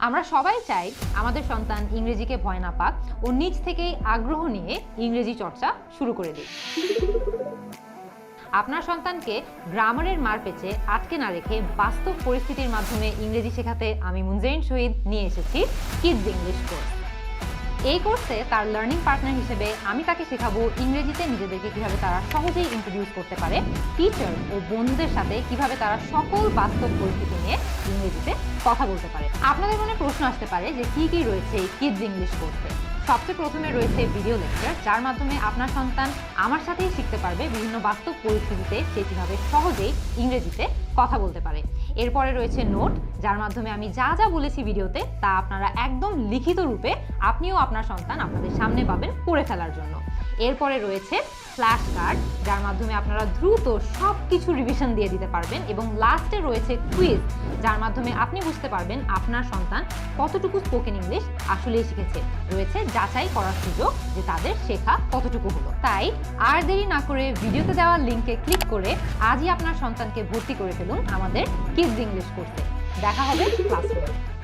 আমরা সবাই চাই আমাদের সন্তান ইংরেজিকে ভয় না পাক, ও নিজ থেকেই আগ্রহ নিয়ে ইংরেজি চর্চা শুরু করে দিক। আপনার সন্তানকে গ্রামারের মার পেচে আটকে না রেখে বাস্তব পরিস্থিতির মাধ্যমে ইংরেজি শেখাতে আমি মুনজাইন শহীদ নিয়ে এসেছি কিডস ইংলিশ কোর্স এই কোর্সে তার লার্নিং পার্টনার হিসেবে আমি তাকে শেখাবো ইংরেজিতে নিজেদেরকে কীভাবে তারা সহজেই ইন্ট্রোডিউস করতে পারে টিচার ও বন্ধুদের সাথে কীভাবে তারা সকল বাস্তব পরিস্থিতি নিয়ে কথা বলতে পারে। আপনাদের মনে প্রশ্ন আসতে পারে যে কি কি রয়েছে এই কিডস ইংলিশ কোর্সে সবচেয়ে প্রথমে রয়েছে ভিডিও লেকচার যার মাধ্যমে আপনার সন্তান আমার সাথেই শিখতে পারবে বিভিন্ন বাস্তব পরিস্থিতিতে সে কীভাবে সহজেই ইংরেজিতে কথা বলতে পারে। এরপরে রয়েছে নোট, যার মাধ্যমে আমি যা যা বলেছি ভিডিওতে তা আপনারা একদম লিখিত রূপে আপনিও আপনার সন্তান আপনাদের সামনে পাবেন পড়ে ফেলার জন্য। এরপরে রয়েছে ফ্ল্যাশ কার্ড যার মাধ্যমে আপনারা দ্রুত সব কিছু রিভিশন দিয়ে দিতে পারবেন এবং লাস্টে রয়েছে কুইজ যার মাধ্যমে আপনি বুঝতে পারবেন আপনার সন্তান কতটুকু স্পোকেন ইংলিশ আসলেই শিখেছে। রয়েছে যাচাই করার সুযোগ যে তাদের শেখা কতটুকু হলো। তাই আর দেরি না করে ভিডিওতে দেওয়া লিঙ্কে ক্লিক করে আজই আপনার সন্তানকে ভর্তি করে ফেলুন আমাদের কিডস ইংলিশ করতে। দেখা হবে ক্লাসরুমে